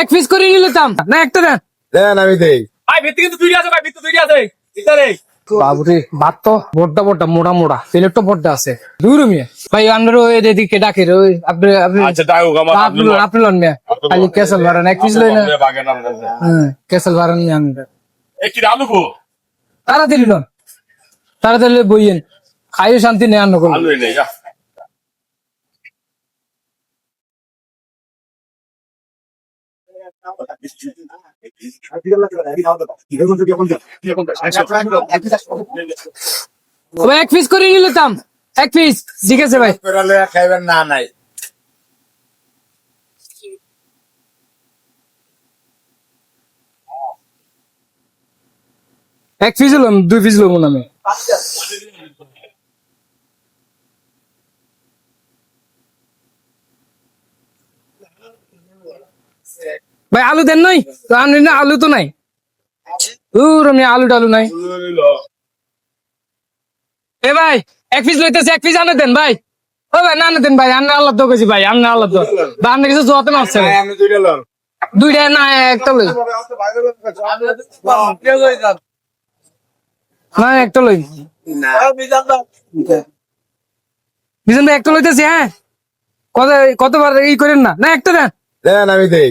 এক পিস করে নিতাম না একটা দেন। দেন আমি দেই। ভাই ভিত্তি কিন্তু দুইটা আছে ভাই ভিত্তি দুইটা আছে। ভিতরে বাবুরে ভাত তো বড়টা বড়টা মোড়া মোড়া। প্লেটটা বড়টা আছে। দূর মিয়া ভাই আমরা ওই এদিকে ডাকে রে ওই আপনি আপনি আচ্ছা হোক আমার আপনি লন, আপনি লন মিয়া। খালি কেসল ভাড়া এক পিস লই না হ্যাঁ কেসল ভাড়া নিয়ে আনবে একটি আলু গো তাড়াতাড়ি লন। তাড়াতাড়ি বইয়েন। খাইয়ে শান্তি নেই আন্ন আলু নেই যা ভাই এক পিস করে নিতাম এক পিস ঠিক আছে ভাই। খাইবেন না নাই এক পিস লম, দুই পিস লম আমি। ভাই, আলু দেন নাই? না, আলু তো নাই। দূর আমি আলু টালু নাই। এ ভাই, এক পিস লইতেছে, এক পিস আনে দেন ভাই। ও ভাই, না দেন ভাই আন্না আল্লাহ তো গেছি ভাই আন্না আল্লাহ তো বা আন্না কিছু জোয়াতে। আমি দুইটা লন দুইটা না, একটা লই। না, একটা লই। বিজন ভাই, একটা লইতেছি হ্যাঁ? কত, কতবার ই করেন না? না, একটা দেন। দেন, আমি দেই।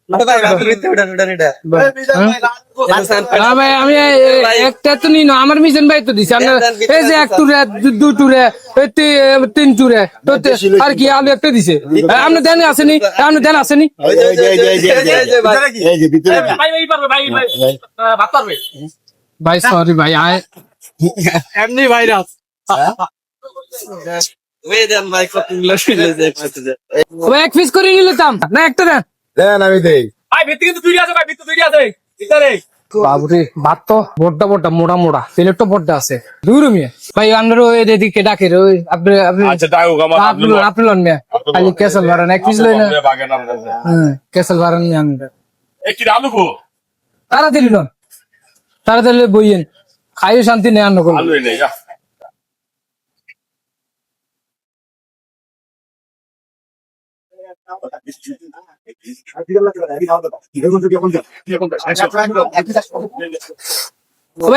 এ- একটা তো নিন আমার মিশন ভাই তো দিছি এই যে এক টুরে দু- টুরে তিন টুরে আর কি আলু একটা দিছে আসেনি আসেনি। ভাই সরি ভাই আয় এমনি ভাইরাস এক পিস করে নিতাম না একটা দেন দেন আমি দেই। ভাই ভিত্তি কিন্তু দুইটা আছে ভাই ভিত্তি দুইটা আছে। ভিতরে বাবুরে ভাত তো বড়টা বড়টা মোড়া মোড়া প্লেটটা বড়টা আছে। দূর মিয়া ভাই আমরা ওই এদিকে ডাকে রে ওই আপনি আপনি আচ্ছা আমার আপনি আপনি লন। মিয়া। খালি কেসল ভাড়া এক পিস লই না। হ্যাঁ কেসল ভাড়া নিয়ে আনবে একটি আলু গো তাড়াতাড়ি লন। তাড়াতাড়ি বইয়েন। খাইয়ে শান্তি নেই আন্ন করব আলু নেই যা ভাই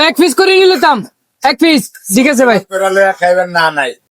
এক পিস করে নিলাম এক পিস ঠিক আছে ভাই। খাইবেন না নাই।